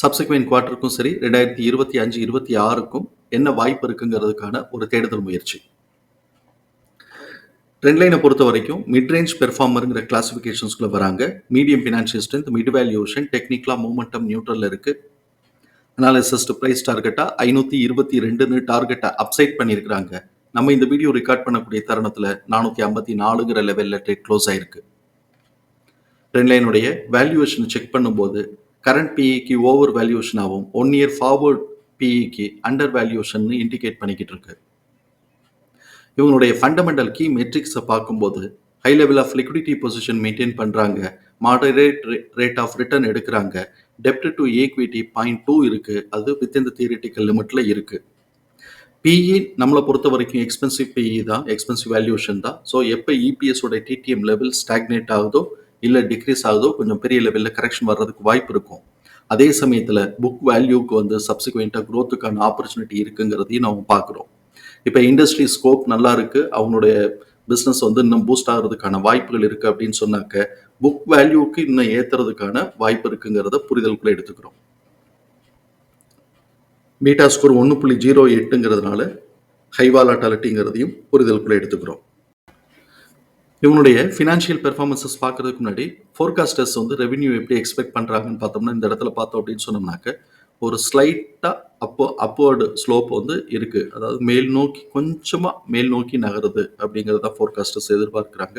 Subsequent குவார்ட்டருக்கும் சரி ரெண்டாயிரத்தி இருபத்தி அஞ்சு இருபத்தி ஆறுக்கும் என்ன வாய்ப்பு இருக்குங்கிறதுக்கான ஒரு தேடுதல் முயற்சி. ட்ரெண்ட் லைனை பொறுத்த வரைக்கும் மிட் ரேஞ்ச் பெர்ஃபார்மருங்கிற கிளாஸிஃபிகேஷன்ஸ்குள்ளே வராங்க. Medium financial strength mid valuation டெக்னிக்கலாக மூமெண்டம் நியூட்ரல் இருக்குது அனாலிசிஸ்ட் ப்ரைஸ் டார்கெட்டாக ஐநூற்றி இருபத்தி ரெண்டுன்னு டார்கெட்டை அப்சைட் பண்ணியிருக்கிறாங்க. நம்ம இந்த வீடியோ ரெக்கார்ட் பண்ணக்கூடிய தருணத்தில் நானூற்றி ஐம்பத்தி நாலுங்கிற லெவலில் ட்ரேட் க்ளோஸ் ஆயிருக்கு. ட்ரெண்ட் லைனுடைய வேல்யூவேஷன் செக் பண்ணும்போது கரண்ட் பிஇக்கு ஓவர் வேல்யூவேஷனாகவும் ஒன் இயர் ஃபார்வர்ட் பிஇக்கு அண்டர் வேல்யூஷன் இண்டிகேட் பண்ணிக்கிட்டு இருக்கு. இவங்களுடைய ஃபண்டமெண்டல் கீ மெட்ரிக்ஸை பார்க்கும்போது high level of liquidity position maintain பண்ணுறாங்க மாடரேட் ரேட் ஆஃப் ரிட்டர்ன் எடுக்கிறாங்க டெப்ட் டு ஈக்விட்டி பாயிண்ட் டூ இருக்குது அது வித் த தியரிட்டிக்கல் லிமிட்ல இருக்குது பிஇ நம்மளை பொறுத்த வரைக்கும் எக்ஸ்பென்சிவ் பிஇ தான் எக்ஸ்பென்சிவ் வேல்யூஷன் தான். ஸோ எப்போ இபிஎஸோட டிடிஎம் லெவல் ஸ்டாக்னேட் ஆகுதோ இல்லை டிக்ரீஸ் ஆகுதோ கொஞ்சம் பெரிய லெவலில் கரெக்ஷன் வர்றதுக்கு வாய்ப்பு இருக்கும். அதே சமயத்தில் புக் வேல்யூக்கு வந்து சப்சிக்வெண்ட்டாக க்ரோத்துக்கான ஆப்பர்ச்சுனிட்டி இருக்குங்கிறதையும் நம்ம பார்க்குறோம். இப்போ இண்டஸ்ட்ரி ஸ்கோப் நல்லா இருக்குது அவங்களுடைய பிஸ்னஸ் வந்து இன்னும் பூஸ்ட் ஆகிறதுக்கான வாய்ப்புகள் இருக்குது அப்படின்னு சொன்னாக்க புக் வேல்யூக்கு இன்னும் ஏற்றுறதுக்கான வாய்ப்பு இருக்குங்கிறத புரிதலுக்குள்ள எடுத்துக்கிறோம். பீட்டா ஸ்கோர் ஒன்று புள்ளி ஜீரோ எட்டுங்கிறதுனால ஹைவாலாட்டாலிட்டிங்கிறதையும் புரிதலுக்குள்ள எடுத்துக்கிறோம். இவனுடைய ஃபினான்ஷியல் பெர்ஃபார்மன்சஸ் பார்க்கறதுக்கு முன்னாடி ஃபோர்காஸ்டர்ஸ் வந்து ரெவென்யூ எப்படி எக்ஸ்பெக்ட் பண்ணுறாங்கன்னு பார்த்தோம்னா இந்த இடத்துல பார்த்தோம் அப்படின்னு சொன்னோம்னாக்க ஒரு ஸ்லைட்டாக அப்போ அப்வர்டு ஸ்லோப் வந்து இருக்குது அதாவது மேல் நோக்கி கொஞ்சமாக மேல் நோக்கி நகருது அப்படிங்கிறத ஃபோர்காஸ்டர்ஸ் எதிர்பார்க்குறாங்க.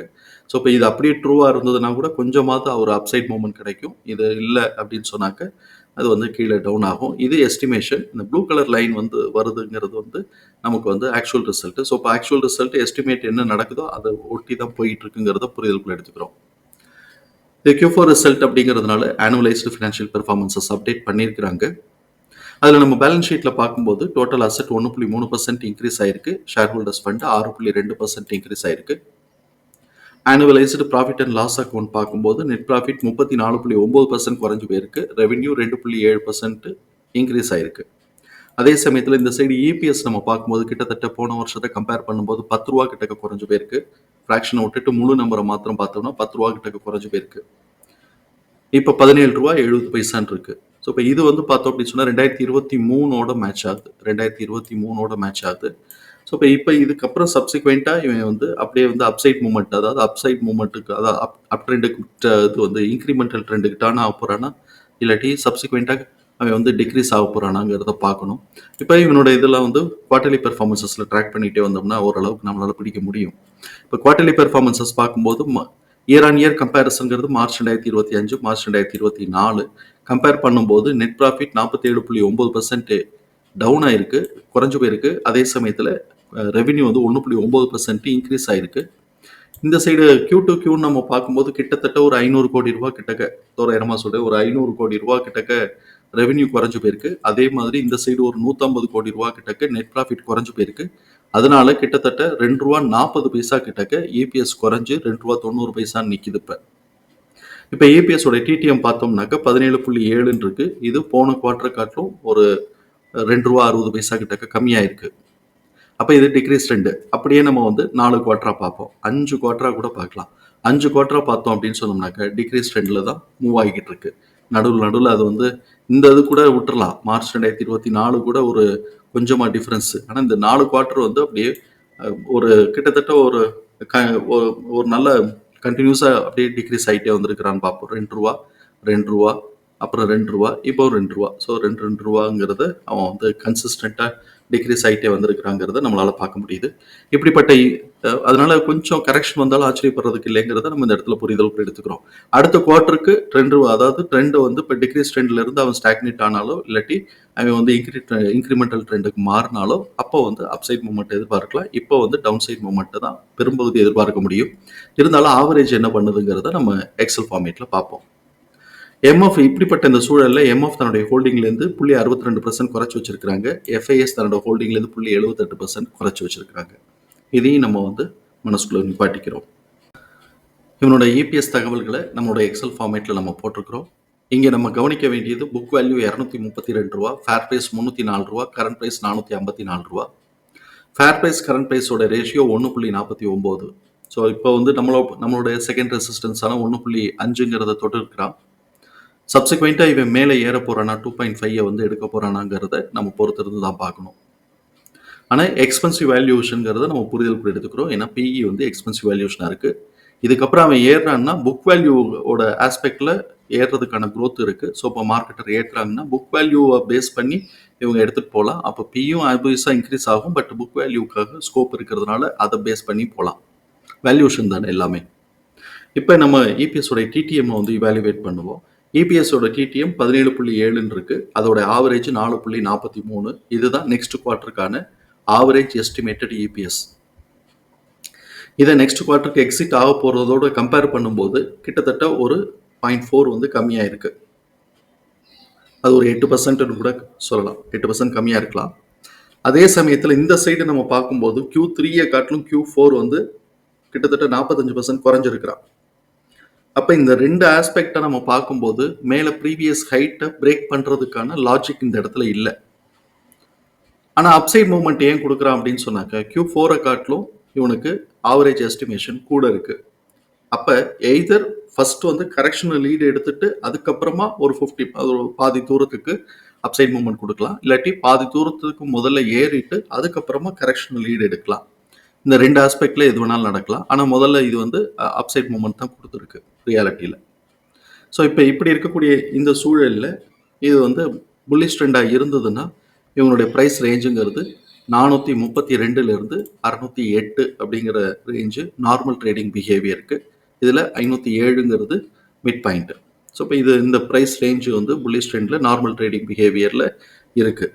ஸோ இப்போ இது அப்படியே ட்ரூவாக இருந்ததுன்னா கூட கொஞ்சமாவது ஒரு அப்சைட் மூமெண்ட் கிடைக்கும். இது இல்லை அப்படின்னு சொன்னாக்க அது வந்து கீழே டவுன் ஆகும். இது எஸ்டிமேஷன் இந்த ப்ளூ கலர் லைன் வந்து வருதுங்கிறது வந்து நமக்கு வந்து ஆக்சுவல் ரிசல்ட் ஸோ இப்போ ஆக்சுவல் ரிசல்ட் எஸ்டிமேட் என்ன நடக்குதோ அதை ஒட்டி தான் போயிட்டு இருக்குங்கிறத புரிதலுக்குள்ள எடுத்துக்கிறோம். இது Q4 ரிசல்ட் அப்படிங்கிறதுனால ஆனுவலைஸ்டு ஃபினான்ஷியல் பெர்ஃபார்மன்சஸ் அப்டேட் பண்ணியிருக்கிறாங்க. அதில் நம்ம பேலன்ஸ் ஷீட்டில் பார்க்கும்போது டோட்டல் அசெட் ஒன்று புள்ளி மூணு பர்சன்ட் இன்க்ரீஸ் ஆயிருக்கு. ஷேர் ஹோல்டர்ஸ் ஃபண்ட் ஆறு புள்ளி ரெண்டு பர்சன்ட் இன்க்ரீஸ் ஆயிருக்கு. Annualised profit and loss account பார்க்கும்போது நெட் ப்ராஃபிட் முப்பத்தி நாலு புள்ளி ஒம்பது பர்சன்ட் குறைஞ்சு போயிருக்கு. ரெவென்யூ ரெண்டு புள்ளி ஏழு பர்சன்ட் இன்க்ரீஸ் ஆயிருக்கு. அதே சமயத்தில் இந்த சைடு இபிஎஸ் நம்ம பார்க்கும்போது கிட்டத்தட்ட போன வருஷத்தை கம்பேர் பண்ணும்போது பத்து ரூபா கிட்டக்க குறைஞ்சு போயிருக்கு. ஃப்ராக்ஷனை விட்டுட்டு முழு நம்பரை மாத்திரம் பார்த்தோம்னா பத்து ரூபா கிட்டக்க குறைஞ்சு போயிருக்கு. இப்போ பதினேழு ரூபா எழுபது பைசான் இருக்கு. ஸோ இப்போ இது வந்து பார்த்தோம் அப்படின்னு சொன்னால் ரெண்டாயிரத்தி இருபத்தி மூணோட மேட்ச் ஆகுது. ரெண்டாயிரத்தி இருபத்தி மூணோட மேட்ச் ஆகுது. ஸோ இப்போ இப்போ இதுக்கப்புறம் சப்சிக்வெண்ட்டாக இவன் வந்து அப்படியே வந்து அப்சைட் மூமெண்ட் அதாவது அப்சைட் மூமெண்ட்டுக்கு அதாவது அப் அப் ட்ரெண்டுக்கு இது வந்து இன்க்ரிமெண்டல் ட்ரெண்டுக்கு டர்ன் ஆக போகிறானா இல்லாட்டி சப்சிக்வெண்ட்டாக அவன் வந்து டிக்ரீஸ் ஆக போகிறானாங்கிறத பார்க்கணும். இப்போ இவனோட இதெல்லாம் வந்து குவார்டர்லி பெர்ஃபார்மன்சஸில் ட்ராக் பண்ணிகிட்டே வந்தோம்னா ஓரளவுக்கு நம்மளால் பிடிக்க முடியும். இப்போ குவார்டர்லி பெர்ஃபார்மன்சஸ் பார்க்கும்போது இயர் ஆன் இயர் கம்பேரிசன்கிறது மார்ச் ரெண்டாயிரத்தி இருபத்தி அஞ்சு மார்ச் ரெண்டாயிரத்தி இருபத்தி நாலு. கம்பேர் பண்ணும்போது நெட் ப்ராஃபிட் நாற்பத்தி ஏழு புள்ளி ஒம்பது பர்சன்ட் டவுன் ஆயிருக்கு குறைஞ்சு போயிருக்கு. அதே சமயத்தில் ரெவின்யூ வந்து ஒன்று புள்ளி ஒம்பது பர்சன்ட் இன்க்ரீஸ் ஆயிருக்கு. இந்த சைடு கியூ டு கியூ நம்ம பார்க்கும்போது கிட்டத்தட்ட ஒரு ஐநூறு கோடி ரூபா கிட்டக்க தோராயிரமா சொல்றேன் ஒரு ஐநூறு கோடி ரூபா கிட்டக்க ரெவென்யூ குறைஞ்சு போயிருக்கு. அதே மாதிரி இந்த சைடு ஒரு நூற்றம்பது கோடி ரூபா கிட்டக்க நெட் ப்ராஃபிட் குறைஞ்சு போயிருக்கு. அதனால கிட்டத்தட்ட ரெண்டு ரூபா நாற்பது பைசா கிட்டக்க இபிஎஸ் குறைஞ்சு ரெண்டு ரூபா தொண்ணூறு பைசான்னு நிற்கிது இப்போ. இப்போ ஏபிஎஸோட டிடிஎம் பார்த்தோம்னாக்க பதினேழு புள்ளி ஏழுன்னு இருக்கு. இது போன குவார்டர் காட்டிலும் ஒரு ரெண்டு ரூபா அறுபது பைசா கிட்டக்க கம்மியாயிருக்கு. அப்போ இது டிக்ரீஸ் ட்ரெண்டு அப்படியே நம்ம வந்து நாலு குவார்டரா பார்ப்போம். அஞ்சு குவார்டரா கூட பார்க்கலாம். அஞ்சு குவார்டரா பார்த்தோம் அப்படின்னு சொன்னோம்னாக்க டிக்ரீஸ் ட்ரெண்டில் தான் மூவ் ஆகிக்கிட்டு இருக்கு. நடுவில் நடுவில் அது வந்து இந்த இது கூட விட்டுறலாம். மார்ச் ரெண்டாயிரத்தி இருபத்தி நாலு கூட ஒரு கொஞ்சமாக டிஃப்ரென்ஸ் ஆனால் இந்த நாலு குவார்ட்டர் வந்து அப்படியே ஒரு கிட்டத்தட்ட ஒரு க- ஒரு ஒரு நல்ல கண்டினியூஸாக அப்படியே டிக்ரீஸ் ஆகிட்டே வந்திருக்கிறான்னு பார்ப்போம். ரெண்டு ரூபா ரெண்டு ரூபா அப்புறம் ரெண்டு ரூபா இப்போ ரெண்டு ரூபா. ஸோ ரெண்டு ரெண்டு ரூபாங்கிறது அவன் வந்து கன்சிஸ்டண்ட்டாக டிக்ரீஸ் ஆகிட்டே வந்திருக்கிறாங்கிறத நம்மளால் பார்க்க முடியுது. இப்படிப்பட்ட அதனால கொஞ்சம் கரெக்ஷன் வந்தாலும் ஆச்சரியப்படுறதுக்கு இல்லைங்கிறத நம்ம இந்த இடத்துல புரிதலுக்கு எடுத்துக்கிறோம். அடுத்த குவார்ட்டருக்கு ட்ரெண்டு அதாவது ட்ரெண்டு வந்து இப்போ டிக்ரீஸ் ட்ரெண்ட்ல இருந்து அவன் ஸ்டாக்னேட் ஆனாலோ இல்லாட்டி அவன் வந்து இன்க்ரி இன்க்ரிமெண்டல் ட்ரெண்டுக்கு மாறினாலோ அப்போ வந்து அப்சைட் மூமெண்ட் எதிர்பார்க்கலாம். இப்போ வந்து டவுன் சைட் மூமெண்ட் தான் பெரும்பகுதி எதிர்பார்க்க முடியும். இருந்தாலும் ஆவரேஜ் என்ன பண்ணுதுங்கிறத நம்ம எக்ஸல் ஃபார்மேட்டில் பார்ப்போம். எம்எஃப் இப்படிப்பட்ட இந்த சூழலில் எம்எஃப் தன்னுடைய ஹோல்டிங்லேருந்து புள்ளி அறுபத்தி ரெண்டு பர்சன்ட் குறைச்சி வச்சிருக்கிறாங்க. எஃப்ஐஎஸ் தன்னோட ஹோல்டிங்லேருந்து புள்ளி எழுபத்தெட்டு பர்சன்ட் குறைச்சி வச்சிருக்காங்க இதையும் நம்ம வந்து மனசுக்குள்ள நிப்பாட்டிக்கிறோம். இவனோட இபிஎஸ் தகவல்களை நம்மளோட எக்ஸல் ஃபார்மேட்டில் நம்ம போட்டிருக்கிறோம். இங்கே நம்ம கவனிக்க வேண்டியது புக் வேல்யூ இரநூத்தி முப்பத்தி ரெண்டு ரூபா ஃபேர் ப்ரைஸ் முந்நூற்றி நாலு ரூபா கரண்ட் ப்ரைஸ் நானூற்றி ஐம்பத்தி நாலு ரூபா. ஃபேர் ப்ரைஸ் கரண்ட் ப்ரைஸோட ரேஷியோ ஒன்று புள்ளி நாற்பத்தி ஒம்பது. ஸோ இப்போ வந்து நம்மளோ நம்மளுடைய செகண்ட் ரெசிஸ்டன்ஸான ஒன்று புள்ளி அஞ்சுங்கிறத தொட்டு இருக்கிறான் சப்சிக்வெண்ட்டாக இவன் மேலே ஏற போகிறானா டூ பாயிண்ட் ஃபைவை வந்து எடுக்க போகிறானாங்கிறத நம்ம பொறுத்திருந்து தான் பார்க்கணும். ஆனால் எக்ஸ்பென்சிவ் வேல்யூஷனுங்கிறத நம்ம புரிதல் கூட எடுத்துக்கிறோம். ஏன்னா பிஇ வந்து எக்ஸ்பென்சிவ் வேல்யூஷனாக இருக்குது இதுக்கப்புறம் அவன் ஏறுறான்னா புக் வேல்யூவோட ஆஸ்பெக்டில் ஏறுறதுக்கான க்ரோத் இருக்குது ஸோ இப்போ மார்க்கெட்டர் ஏற்றுறாங்கன்னா புக் வேல்யூவை பேஸ் பண்ணி இவங்க எடுத்துகிட்டு போகலாம். அப்போ பியும் ஆபியஸாக இன்க்ரீஸ் ஆகும். பட் புக் வேல்யூக்காக ஸ்கோப் இருக்கிறதுனால அதை பேஸ் பண்ணி போகலாம். வேல்யூஷன் தானே எல்லாமே. இப்போ நம்ம இபிஎஸோட டிடிஎம்மை வந்து இவாலுவேட் பண்ணுவோம். இபிஎஸோட டிடிஎம் பதினேழு புள்ளி ஏழுன்னு இருக்கு. அதோட ஆவரேஜ் நாலு புள்ளி நாற்பத்தி மூணு. இதுதான் நெக்ஸ்ட் குவார்ட்டருக்கான ஆவரேஜ் எஸ்டிமேட்டட் இபிஎஸ் இதை நெக்ஸ்ட் குவார்ட்டருக்கு எக்ஸிட் ஆக போகிறதோட கம்பேர் பண்ணும்போது கிட்டத்தட்ட ஒரு பாயிண்ட் ஃபோர் வந்து கம்மியாக இருக்கு அது ஒரு எட்டு பர்சன்ட்னு கூட சொல்லலாம். எட்டு பர்சன்ட் கம்மியாக இருக்கலாம். அதே சமயத்தில் இந்த சைடு நம்ம பார்க்கும்போது கியூ த்ரீயை காட்டிலும் கியூ ஃபோர் வந்து கிட்டத்தட்ட நாற்பத்தஞ்சு பர்சன்ட் குறைஞ்சிருக்கிறான். அப்போ இந்த ரெண்டு ஆஸ்பெக்டை நம்ம பார்க்கும்போது மேலே ப்ரீவியஸ் ஹைட்டை பிரேக் பண்ணுறதுக்கான லாஜிக் இந்த இடத்துல இல்லை. ஆனால் அப்சைட் மூவ்மெண்ட் ஏன் கொடுக்குறான் அப்படின்னு சொன்னாக்க Q ஃபோரை காட்டிலும் இவனுக்கு ஆவரேஜ் எஸ்டிமேஷன் கூட இருக்குது அப்போ எய்தர் ஃபர்ஸ்ட் வந்து கரெக்ஷனல் லீடு எடுத்துட்டு அதுக்கப்புறமா ஒரு ஃபிஃப்டி ஒரு பாதி தூரத்துக்கு அப்சைட் மூவ்மெண்ட் கொடுக்கலாம். இல்லாட்டி பாதி தூரத்துக்கு முதல்ல ஏறிட்டு அதுக்கப்புறமா கரெக்ஷனல் லீடு எடுக்கலாம். இந்த ரெண்டு ஆஸ்பெக்டில் எது வேணாலும் நடக்கலாம். ஆனால் முதல்ல இது வந்து அப்சைட் மூமெண்ட் தான் கொடுத்துருக்கு. ரியாலிட்டியில் ஸோ இப்போ இப்படி இருக்கக்கூடிய இந்த சூழலில் இது வந்து புல்லிஷ் ட்ரெண்டாக இருந்ததுன்னா இவங்களுடைய ப்ரைஸ் ரேஞ்சுங்கிறது நானூற்றி முப்பத்தி ரெண்டுலேருந்து அறநூற்றி எட்டு அப்படிங்கிற ரேஞ்சு நார்மல் ட்ரேடிங் பிஹேவியருக்கு இதில் ஐநூற்றி ஏழுங்கிறது மிட் பாயிண்ட்டு ஸோ இப்போ இது இந்த ப்ரைஸ் ரேஞ்சு வந்து புல்லிஷ் ட்ரெண்டில் நார்மல் ட்ரேடிங் பிஹேவியரில் இருக்குது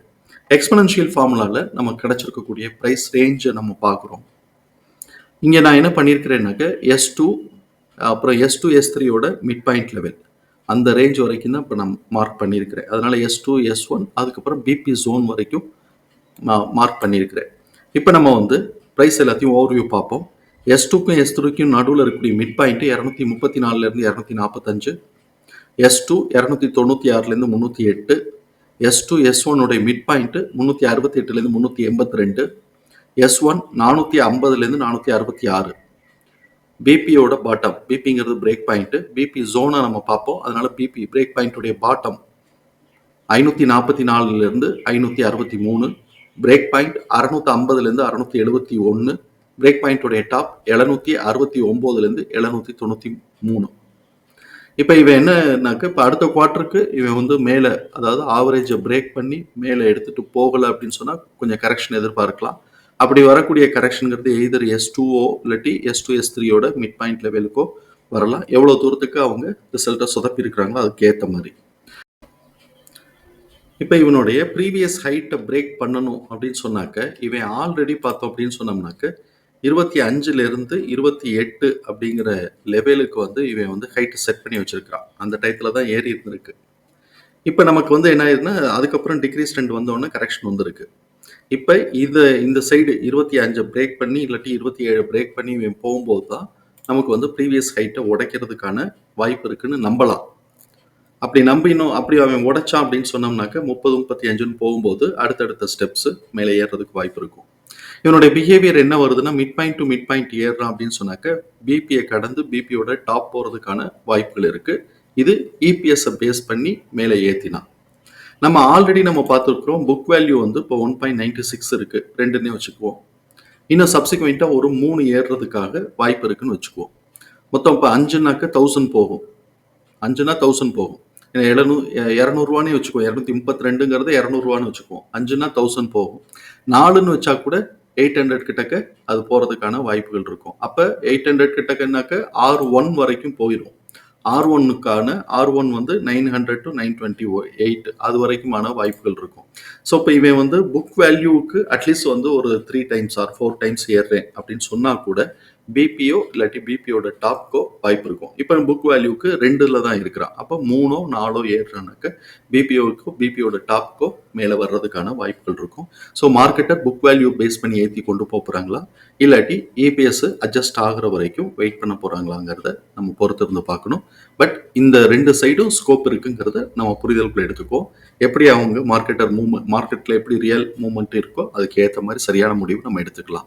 எக்ஸ்பனன்ஷியல் ஃபார்முலாவில் நமக்கு கிடச்சிருக்கக்கூடிய ப்ரைஸ் ரேஞ்சை நம்ம பார்க்குறோம். இங்கே நான் என்ன பண்ணியிருக்கிறேன்னாக்க எஸ் டூ அப்புறம் எஸ் டூ எஸ் த்ரீயோட மிட் பாயிண்ட் லெவல் அந்த ரேஞ்ச் வரைக்கும் தான் இப்போ நான் மார்க் பண்ணியிருக்கிறேன். அதனால் எஸ் டூ எஸ் ஒன் அதுக்கப்புறம் பிபி ஜோன் வரைக்கும் மார்க் பண்ணியிருக்கிறேன். இப்போ நம்ம வந்து ப்ரைஸ் எல்லாத்தையும் ஓவர்வியூ பார்ப்போம். எஸ் டூக்கும் எஸ் த்ரீக்கும் நடுவில் இருக்கக்கூடிய மிட் பாயிண்ட்டு இரநூத்தி முப்பத்தி நாலுலேருந்து இரநூத்தி நாற்பத்தஞ்சு எஸ் டூ இரநூத்தி தொண்ணூற்றி ஆறுலேருந்து முந்நூற்றி எட்டு எஸ் டூ எஸ் ஒன்னுடைய மிட் பாயிண்ட்டு முந்நூற்றி அறுபத்தி எட்டுலேருந்து முந்நூற்றி எண்பத்தி ரெண்டு எஸ் ஒன் நானூற்றி ஐம்பதுலேருந்து நானூற்றி அறுபத்தி ஆறு பிபியோட பாட்டம் பிபிங்கிறது பிரேக் பாயிண்ட்டு பிபி ஜோனை நம்ம பார்ப்போம். அதனால பிபி பிரேக் பாயிண்ட்டுடைய பாட்டம் ஐநூற்றி நாற்பத்தி நாலுலேருந்து ஐநூற்றி அறுபத்தி மூணு. பிரேக் பாயிண்ட் அறநூற்றி ஐம்பதுலேருந்து அறநூற்றி எழுபத்தி ஒன்று பிரேக் பாயிண்ட்டுடைய டாப் எழுநூற்றி அறுபத்தி ஒம்போதுலேருந்து எழுநூற்றி தொண்ணூற்றி மூணு. இப்போ இவன் என்னன்னாக்க இப்போ அடுத்த குவார்ட்டருக்கு இவன் வந்து மேலே அதாவது ஆவரேஜை பிரேக் பண்ணி மேலே எடுத்துகிட்டு போகலை அப்படின்னு சொன்னால் கொஞ்சம் கரெக்ஷன் எதிர்பார்க்கலாம். அப்படி வரக்கூடிய கரெக்ஷனுங்கிறது எய்தர் எஸ் டூஓ இல்லாட்டி எஸ் டூ எஸ் த்ரீயோட மிட் பாயிண்ட் லெவலுக்கோ வரலாம். எவ்வளோ தூரத்துக்கு அவங்க ரிசல்ட்டை சொதப்பி இருக்கிறாங்களோ மாதிரி. இப்போ இவனுடைய ப்ரீவியஸ் ஹைட்டை பிரேக் பண்ணணும் அப்படின்னு சொன்னாக்க இவன் ஆல்ரெடி பார்த்தோம் அப்படின்னு சொன்னோம்னாக்க இருபத்தி அஞ்சுலேருந்து இருபத்தி எட்டு அப்படிங்கிற லெவலுக்கு வந்து இவன் வந்து ஹைட்டை செட் பண்ணி வச்சிருக்கிறான். அந்த டயத்தில் தான் ஏறி இருந்திருக்கு. இப்போ நமக்கு வந்து என்ன ஆயிருதுன்னா அதுக்கப்புறம் டிக்ரீஸ் ஸ்டெண்ட் வந்தோடனே கரெக்ஷன் வந்திருக்கு. இப்போ இது இந்த சைடு இருபத்தி அஞ்சை பிரேக் பண்ணி இல்லாட்டி இருபத்தி ஏழு பிரேக் பண்ணி போகும்போது தான் நமக்கு வந்து ப்ரீவியஸ் ஹைட்டை உடைக்கிறதுக்கான வாய்ப்பு இருக்குன்னு நம்பலாம். அப்படி நம்பினோம் அப்படி அவன் உடைச்சான் அப்படின்னு சொன்னோம்னாக்க முப்பது முப்பத்தி அஞ்சுன்னு போகும்போது அடுத்தடுத்த ஸ்டெப்ஸ் மேலே ஏறுறதுக்கு வாய்ப்பு இருக்கும். இவனுடைய பிஹேவியர் என்ன வருதுன்னா mid point to mid point ஏறுறான் அப்படின்னு சொன்னாக்க பிபியை கடந்து பிபியோட டாப் போகிறதுக்கான வாய்ப்புகள் இருக்குது இது இபிஎஸ்ஸை பேஸ் பண்ணி மேலே ஏற்றினான் நம்ம ஆல்ரெடி நம்ம பார்த்துருக்குறோம் புக் வேல்யூ வந்து இப்போ ஒன் பாயிண்ட் நைன்டி சிக்ஸ் இருக்குது ரெண்டுன்னே வச்சுக்குவோம். இன்னும் சப்சிக்வெண்ட்டாக ஒரு மூணு ஏறுறதுக்காக வாய்ப்பு இருக்குன்னு வச்சுக்குவோம். மொத்தம் இப்போ அஞ்சுனாக்க தௌசண்ட் போகும். அஞ்சுனா தௌசண்ட் போகும். ஏன்னா எழுநூ இரநூறுவானே வச்சுக்குவோம். இரநூத்தி முப்பத்தி ரெண்டுங்கிறது இரநூறுவான்னு வச்சுக்குவோம். அஞ்சுனா தௌசண்ட் போகும். நாலுன்னு வச்சா கூட எயிட் ஹண்ட்ரட் கிட்டக்க அது போகிறதுக்கான வாய்ப்புகள் இருக்கும். அப்போ எயிட் ஹண்ட்ரட் கிட்டக்கனாக்க ஆறு ஒன் வரைக்கும் போயிடும் ஆர் ஒன்னுக்கான ஆர் ஒன் வந்து nine hundred to nine twenty eight அது வரைக்குமான வாய்ப்புகள் இருக்கும். ஸோ இப்போ இவன் வந்து புக் வேல்யூவுக்கு அட்லீஸ்ட் வந்து ஒரு three times or four times ஏறுறேன் அப்படின்னு சொன்னால் கூட பிபிஓ இல்லாட்டி பிபிஓட டாப்க்கோ வாய்ப்பு இருக்கும். இப்போ புக் வேல்யூக்கு ரெண்டுல தான் இருக்கிறான். அப்போ மூணோ நாலோ ஏறுறானாக்க பிபிஓக்கோ பிபிஓட டாப்க்கோ மேலே வர்றதுக்கான வாய்ப்புகள் இருக்கும். ஸோ மார்க்கெட்டை புக் வேல்யூ பேஸ் பண்ணி ஏற்றி கொண்டு போகிறாங்களா இல்லாட்டி இபிஎஸ் அட்ஜஸ்ட் ஆகுற வரைக்கும் வெயிட் பண்ண போகிறாங்களாங்கிறத நம்ம பொறுத்திருந்து பார்க்கணும். பட் இந்த ரெண்டு சைடும் ஸ்கோப் இருக்குங்கிறத நம்ம புரிதலுக்குள்ள எடுத்துக்கோ எப்படி அவங்க மார்க்கெட்டர் மூவ்மெண்ட் மார்க்கெட்டில் எப்படி ரியல் மூவ்மெண்ட் இருக்கோ அதுக்கு ஏற்ற மாதிரி சரியான முடிவு நம்ம எடுத்துக்கலாம்.